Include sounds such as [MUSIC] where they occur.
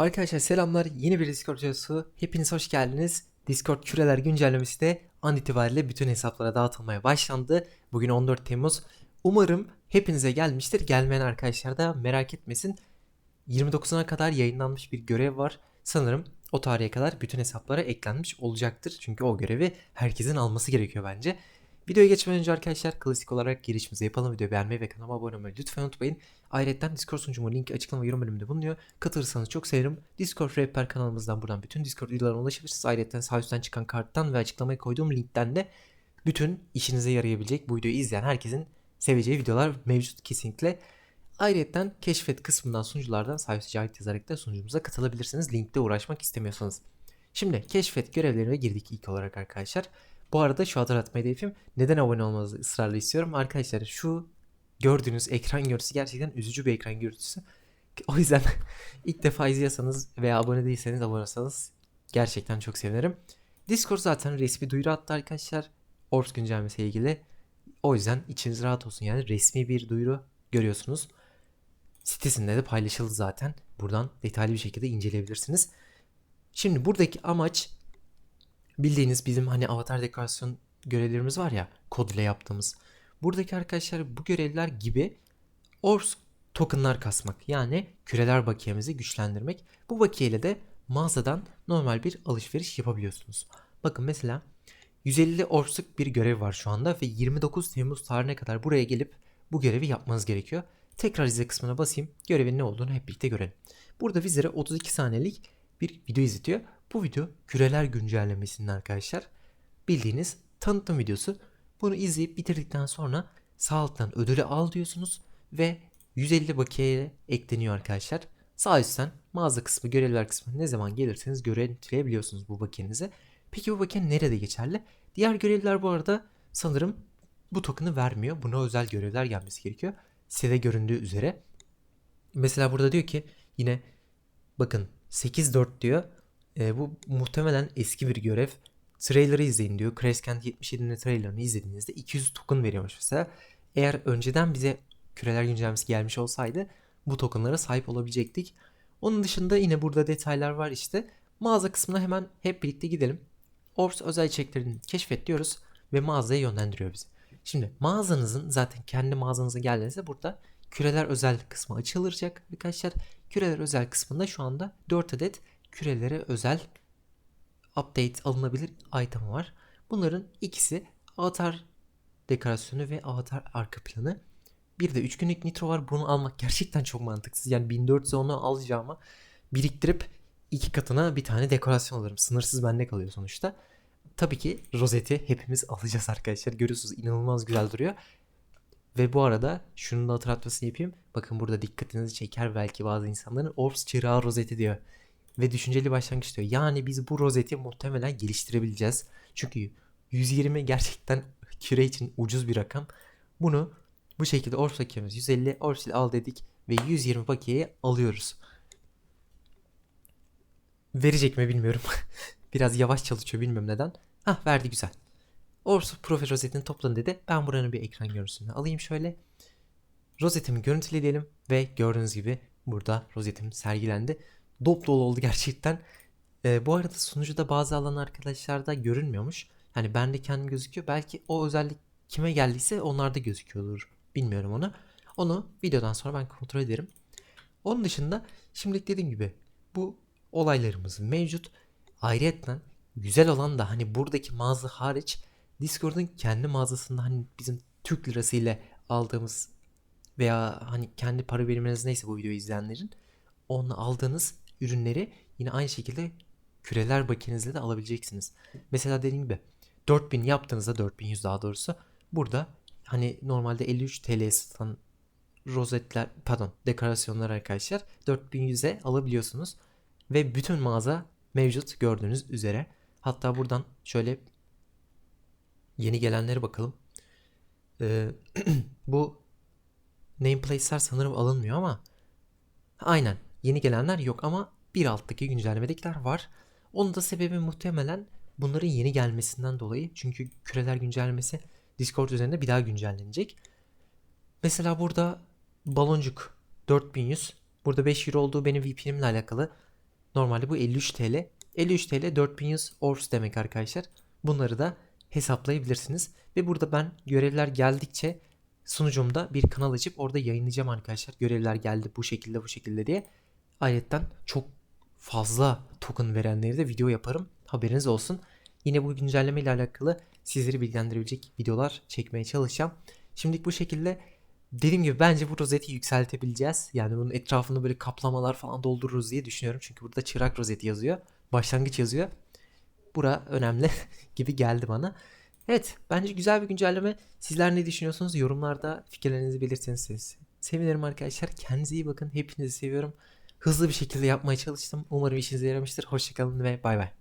Arkadaşlar selamlar. Yeni bir Discord videosu. Hepiniz hoş geldiniz. Discord küreler güncellemesi de an itibariyle bütün hesaplara dağıtılmaya başlandı. Bugün 14 Temmuz. Umarım hepinize gelmiştir. Gelmeyen arkadaşlar da merak etmesin. 29'una kadar yayınlanmış bir görev var. Sanırım o tarihe kadar bütün hesaplara eklenmiş olacaktır. Çünkü o görevi herkesin alması gerekiyor bence. Videoya geçmeden önce arkadaşlar klasik olarak girişimizi yapalım. Videoyu beğenmeyi ve kanalıma abone olmayı lütfen unutmayın. Ayrıca Discord sunucumu linki açıklama yorum bölümünde bulunuyor. Katılırsanız çok sevinirim. Discord Rapper kanalımızdan buradan bütün Discord videolarına ulaşabilirsiniz. Ayrıca sağ üstten çıkan karttan ve açıklamaya koyduğum linkten de bütün işinize yarayabilecek bu videoyu izleyen herkesin seveceği videolar mevcut kesinlikle. Ayrıca keşfet kısmından sunuculardan üstte cahit yazarak da sunucumuza katılabilirsiniz. Linkte uğraşmak istemiyorsanız. Şimdi keşfet görevlerine girdik ilk olarak arkadaşlar. Bu arada şu hatırlatma hedefim neden abone olmanızı ısrarla istiyorum. Arkadaşlar şu gördüğünüz ekran görüntüsü gerçekten üzücü bir ekran görüntüsü. O yüzden [LAUGHS] ilk defa izliyorsanız veya abone değilseniz abone olsanız gerçekten çok sevinirim. Discord zaten resmi duyuru attı arkadaşlar. Orbs güncellemesiyle ilgili. O yüzden içiniz rahat olsun yani resmi bir duyuru görüyorsunuz. Sitesinde de paylaşıldı zaten. Buradan detaylı bir şekilde inceleyebilirsiniz. Şimdi buradaki amaç bildiğiniz bizim hani avatar dekorasyon görevlerimiz var ya kod ile yaptığımız. Buradaki arkadaşlar bu görevler gibi Orbs tokenlar kasmak yani küreler bakiyemizi güçlendirmek. Bu bakiyeyle de mağazadan normal bir alışveriş yapabiliyorsunuz. Bakın mesela 150 Orbs'luk bir görev var şu anda ve 29 Temmuz tarihine kadar buraya gelip bu görevi yapmanız gerekiyor. Tekrar izle kısmına basayım. Görevin ne olduğunu hep birlikte görelim. Burada bizlere 32 saniyelik bir video izletiyor. Bu video küreler güncellemesinin arkadaşlar. Bildiğiniz tanıtım videosu. Bunu izleyip bitirdikten sonra sağ alttan ödülü al diyorsunuz ve 150 bakiyeye ekleniyor arkadaşlar. Sağ üstten mağaza kısmı, görevler kısmı ne zaman gelirseniz görüntüleyebiliyorsunuz bu bakiyenizi. Peki bu bakiye nerede geçerli? Diğer görevler bu arada sanırım bu token'ı vermiyor. Buna özel görevler gelmesi gerekiyor. Sitede göründüğü üzere. Mesela burada diyor ki yine bakın 8.4 diyor. E, bu muhtemelen eski bir görev. Trailer'ı izleyin diyor. Crescent 77'nin trailerını izlediğinizde 200 token veriyormuş mesela. Eğer önceden bize küreler güncellemesi gelmiş olsaydı bu tokenlara sahip olabilecektik. Onun dışında yine burada detaylar var işte. Mağaza kısmına hemen hep birlikte gidelim. Orbs özel içeriklerini keşfet diyoruz ve mağazaya yönlendiriyor bizi. Şimdi mağazanızın zaten kendi mağazanıza geldiğinizde burada küreler özel kısmı açılacak arkadaşlar. Küreler özel kısmında şu anda 4 adet kürelere özel update alınabilir item var. Bunların ikisi avatar dekorasyonu ve avatar arka planı. Bir de 3 günlük nitro var. Bunu almak gerçekten çok mantıksız. Yani 1400 onu alacağıma biriktirip iki katına bir tane dekorasyon alırım. Sınırsız bende kalıyor sonuçta. Tabii ki rozeti hepimiz alacağız arkadaşlar. Görüyorsunuz inanılmaz güzel duruyor. Ve bu arada şunu da hatırlatmasını yapayım. Bakın burada dikkatinizi çeker belki bazı insanların Orbs çırağı rozeti diyor. Ve düşünceli başlangıç diyor. Yani biz bu rozeti muhtemelen geliştirebileceğiz. Çünkü 120 gerçekten [LAUGHS] küre için ucuz bir rakam. Bunu bu şekilde Orbs paketimiz 150 Orbs ile al dedik ve 120 paketi alıyoruz. Verecek mi bilmiyorum. [LAUGHS] Biraz yavaş çalışıyor bilmiyorum neden. Hah verdi güzel. Orbs profil rozetini toplanın dedi. Ben buranın bir ekran görüntüsünü alayım şöyle. Rozetimi görüntüleyelim ve gördüğünüz gibi burada rozetim sergilendi. Dop dolu oldu gerçekten. Ee, bu arada sunucuda bazı alan arkadaşlarda görünmüyormuş. Hani bende kendim gözüküyor. Belki o özellik kime geldiyse onlarda gözüküyordur. Bilmiyorum onu. Onu videodan sonra ben kontrol ederim. Onun dışında şimdilik dediğim gibi bu olaylarımız mevcut. Ayrıca güzel olan da hani buradaki mağaza hariç Discord'un kendi mağazasında hani bizim Türk lirası ile aldığımız veya hani kendi para biriminiz neyse bu videoyu izleyenlerin onu aldığınız ürünleri yine aynı şekilde küreler bakinizle de alabileceksiniz. Mesela dediğim gibi 4000 yaptığınızda 4100 daha doğrusu burada hani normalde 53 TL satan rozetler pardon dekorasyonlar arkadaşlar 4100'e alabiliyorsunuz. Ve bütün mağaza mevcut gördüğünüz üzere. Hatta buradan şöyle yeni gelenlere bakalım. Ee, [CLEARS THROAT] bu nameplate'ler sanırım alınmıyor ama aynen yeni gelenler yok ama bir alttaki güncellemedekiler var. Onun da sebebi muhtemelen bunların yeni gelmesinden dolayı. Çünkü küreler güncellemesi Discord üzerinde bir daha güncellenecek. Mesela burada baloncuk 4100. Burada 5 euro olduğu benim VPN'imle alakalı. Normalde bu 53 TL. 53 TL 4100 Orbs demek arkadaşlar. Bunları da hesaplayabilirsiniz. Ve burada ben görevler geldikçe sunucumda bir kanal açıp orada yayınlayacağım arkadaşlar. Görevler geldi bu şekilde bu şekilde diye. Ayrıca çok fazla token verenleri de video yaparım. Haberiniz olsun. Yine bu güncelleme ile alakalı sizleri bilgilendirebilecek videolar çekmeye çalışacağım. Şimdilik bu şekilde dediğim gibi bence bu rozeti yükseltebileceğiz. Yani bunun etrafını böyle kaplamalar falan doldururuz diye düşünüyorum. Çünkü burada çırak rozeti yazıyor. Başlangıç yazıyor. Bura önemli [LAUGHS] gibi geldi bana. Evet bence güzel bir güncelleme. Sizler ne düşünüyorsunuz? Yorumlarda fikirlerinizi belirtirseniz sevinirim arkadaşlar. Kendinize iyi bakın. Hepinizi seviyorum. Hızlı bir şekilde yapmaya çalıştım. Umarım işinize yaramıştır. Hoşçakalın ve bay bay.